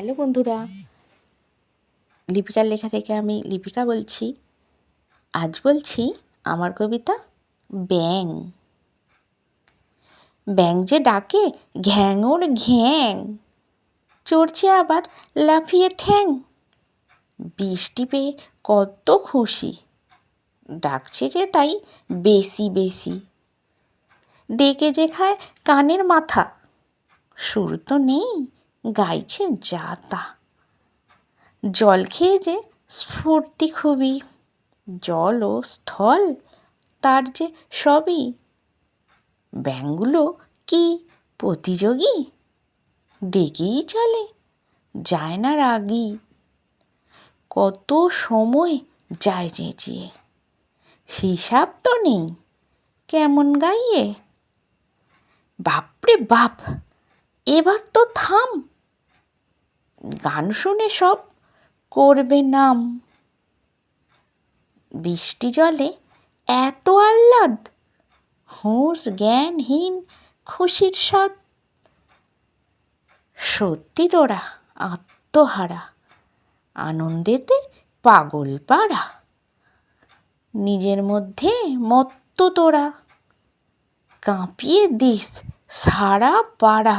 Hello বন্ধুরা। লিপিকার লেখা থেকে আমি লিপিকা বলছি। আজ বলছি আমার কবিতা ব্যাং। ব্যাং যে ডাকে ঘ্যাঙর ঘ্যাং। চড়ছে আবার লাফিয়ে ঠ্যাং। বৃষ্টি পেয়ে কত খুশি। ডাকছে যে তাই বেশি বেশি। ডেকে যে খায় কানের মাথা। সুর তো নেই গাইছে যা তা। জল খেয়ে যে স্ফূর্তি খুবই, জল ও স্থল তার যে সবই, ব্যাঙগুলো কি প্রতিযোগী? ডেকেই চলে, যায় না রাগি। কত সময় যায় চেঁচিয়ে, হিসাব তো নেই কেমন গাইয়ে। বাপরে বাপ, এবার তো থাম। গান শুনে সব করবে নাম। বৃষ্টি জলে এত আহ্লাদ, হুঁশ জ্ঞানহীন খুশির স্বাদ সত্যি তোরা আত্মহারা, আনন্দেতে পাগল পাড়া নিজের মধ্যে মত্ত তোরা, কাঁপিয়ে দিস সারা পাড়া।